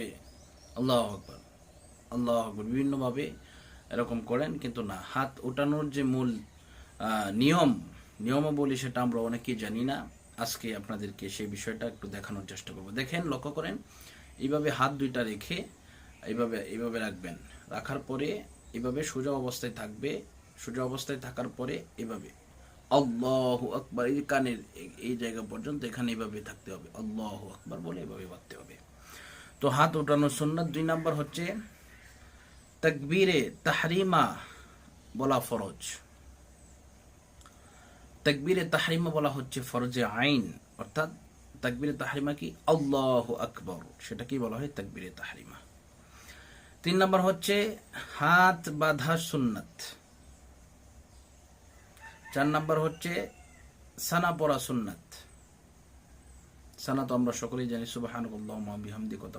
এইভাবে আল্লাহ আকবর। আল্লাহ আকবর। বিভিন্নভাবে এরকম করেন, কিন্তু না। হাত ওঠানোর যে মূল নিয়ম, নিয়মাবলী সেটা আমরা অনেকেই জানি না। আজকে আপনাদেরকে সেই বিষয়টা একটু দেখানোর চেষ্টা করব। দেখেন, লক্ষ্য করেন, এইভাবে হাত দুইটা রেখে এইভাবে এইভাবে রাখবেন। রাখার পরে এভাবে সোজা অবস্থায় থাকবে। সোজা অবস্থায় থাকার পরে এভাবে আল্লাহ আকবার। এই কানের এই- জায়গা পর্যন্ত এখানে এভাবে থাকতে হবে। আল্লাহ আকবার বলে এভাবে বাঁধতে হবে। তো হাত ওঠানোর সুন্নত দুই নম্বর হচ্ছে তাকবীরে তাহরিমা বলা ফরজ। তাকবীরে তাহরিমা বলা হচ্ছে ফরজে আইন, অর্থাৎ তাকবীরে তাহরিমা কি? আল্লাহ আকবর সেটা কি বলা হয় তাকবীরে তাহরিমা। তিন নম্বর হচ্ছে হাত বাঁধা সুন্নাত। চার নম্বর হচ্ছে সানা পড়া সুন্নাত। সানা তো আমরা সকলেই জানি বিহামদি কথা